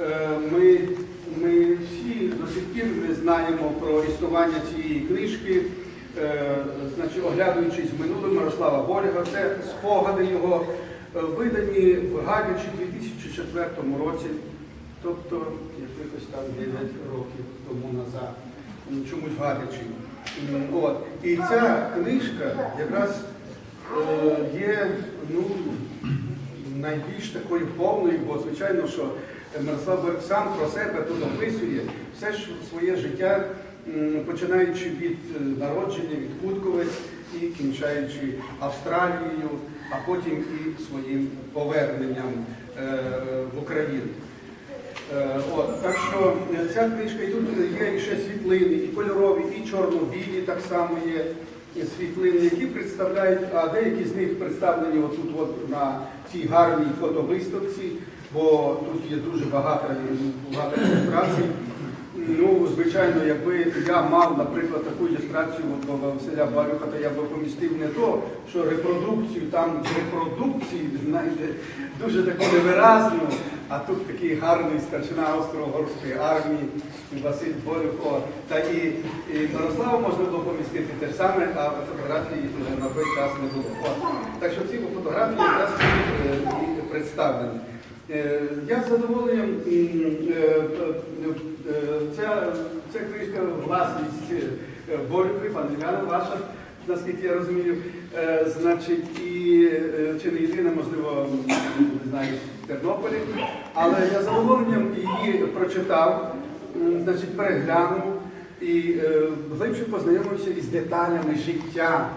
е, ми, ми всі до сих пір не знаємо про існування цієї книжки. Е, Значить, оглядуючись в минуле Мирослава Боряга, це спогади його, е, видані в Гадячі у 2004 році, тобто якихось там 9 років тому назад, чомусь Гадячі. От. І ця книжка якраз є ну, найбільш такою повною, бо звичайно, що Мирослав Берг сам про себе тут описує все ж своє життя, починаючи від е, народження, від Кутковець і кінчаючи Австралією, а потім і своїм поверненням е, в Україну. Е, От, так що ця книжка і тут є і ще світлини, і кольорові, і чорно-білі так само є світлини, які представляють, а деякі з них представлені отут от на цій гарній фотовиставці, бо тут є дуже багато, багато ілюстрацій. Ну, звичайно, якби я мав, наприклад, таку ілюстрацію до Василя Барюха, то я би помістив не то, що репродукцію, там репродукції, знаєте, дуже таку невиразну, а тут такий гарний старшина Австро-Угорської армії Василь Борюхо. Та і, і Мирослава можна було помістити те ж саме, а фотографії на той час не було. Так що ці фотографії якраз е, представлені. Е, Я з задоволенням е, е, ця, ця книжка власність Борюхи, пан Івана, ваша, наскільки я розумію. Значить, і чи не єдина, можливо, не знаю, в Тернополі, але я з задоволенням її прочитав, значить, переглянув і глибше познайомився із деталями життя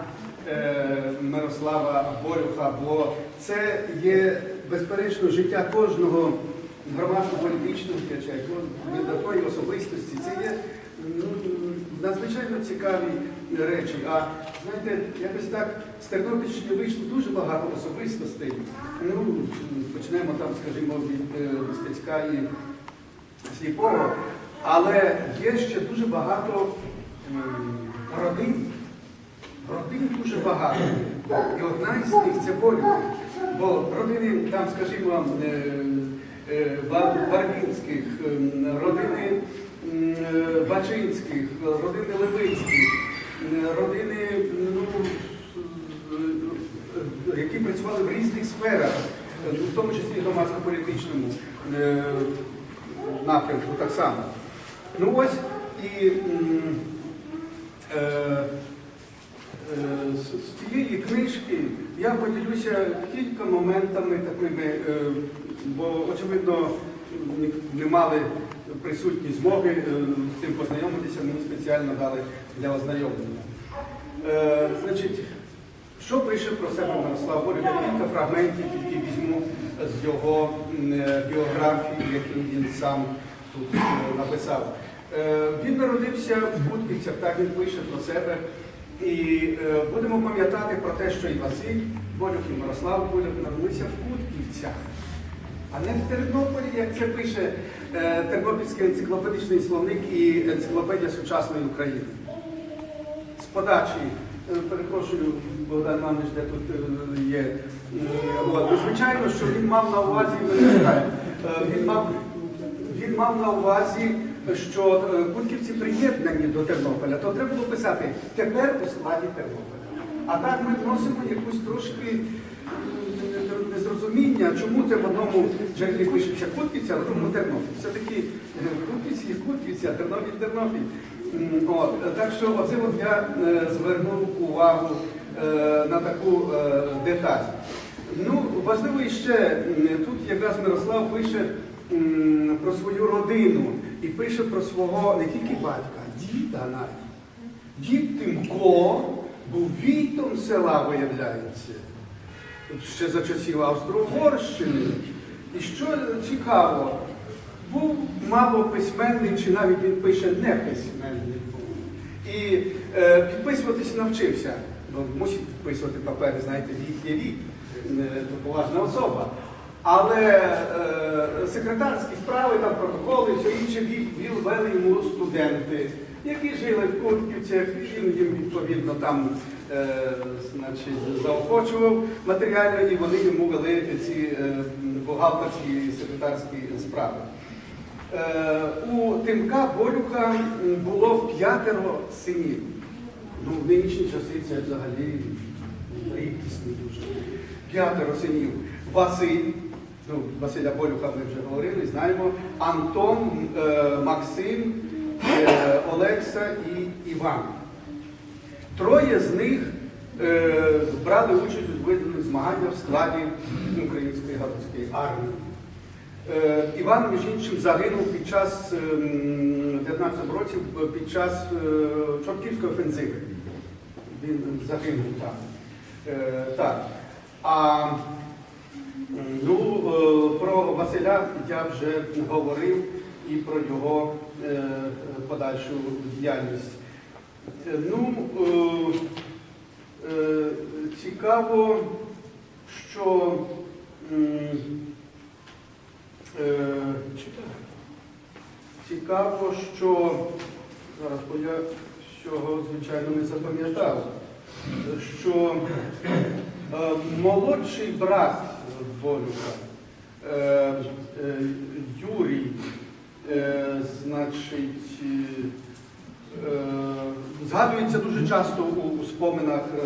Мирослава Борюха, бо це є безперечно життя кожного громадсько-політичного діяча, такої особистості. Це є ну, надзвичайно цікаві речі. А знаєте, якось так з Тернопільщини вийшло дуже багато особистостей. Ну, почнемо там, скажімо, від е, Стецька і Сліпого. Але є ще дуже багато родин. Родин дуже багато. І одна із них це Борюх. Бо родини, там, скажімо, е, е, Барвінських, ем, родини е, Бачинських, родини Левицьких, родини, ну, які працювали в різних сферах, е, в тому числі громадсько-політичному напрямку так само. Ну ось і Е, З цієї книжки я поділюся кілька моментами такими, е, бо, очевидно, не мали присутні змоги е, з цим познайомитися, мені спеціально дали для ознайомлення. Е, Значить, що пише про себе Мирослав Борюк? Я кілька фрагментів тільки візьму з його біографії, яку він сам тут написав. Він народився в Будківцях, так він пише про себе. І е, будемо пам'ятати про те, що і Василь Борюх, і Мирослав Борюх народилися в Кутківцях, а не в Тернополі, як це пише е, Тернопільський енциклопедичний словник і енциклопедія сучасної України. З подачі, е, перепрошую, Богдан Іванович, де тут е, є. Е, От, ну, звичайно, що він мав на увазі, е, він мав, він мав на увазі, що е, Кутківці приєднані до Тернополя, то треба було писати тепер у складі Тернополя. А так ми вносимо якусь трошки незрозуміння, чому це в одному джерелі пишеться Кутківці, а в другому Тернопіль. Все-таки е, Кутківці є Кутківці, а Тернопіль Тернопіль. От, так що оце от я е, звернув увагу е, на таку е, деталь. Ну, важливо іще, м, тут якраз Мирослав пише про свою родину і пише про свого не тільки батька, а діда навіть. Дід Тимко був війтом села, виявляється, ще за часів Австро-Угорщини. І що цікаво, був мало письменний, чи навіть він пише не письменний був. І е, підписуватись навчився. Бо мусить підписувати папери, знаєте, вік є е, то поважна особа. Але е, секретарські справи, там протоколи, все інше вели йому студенти, які жили в Кутківцях, він їм відповідно там е, значить, заохочував матеріально, і вони йому вели ці е, бухгалтерські секретарські справи. Е, У Тимка Болюха було п'ятеро синів. Ну, в нинішні часи це взагалі рідкісний дуже. П'ятеро синів. Василь, ну, Василя Болюха ми вже говорили, знаємо, Антон, е, Максим, е, Олекса і Іван. Троє з них е, брали участь у зведених змаганнях в складі Української галицької армії. Іван, між іншим, загинув під час ем, 19 років е, під час Чортківської офензиви. Він загинув там. Так. А ну, е, про Василя я вже говорив і про його е, подальшу діяльність. Е, Ну, цікаво, що цікаво, що зараз бо я цього, звичайно, не запам'ятав, що молодший брат Болюка, е, е, Юрій, е, значить, е, згадується дуже часто у, у споминах. е,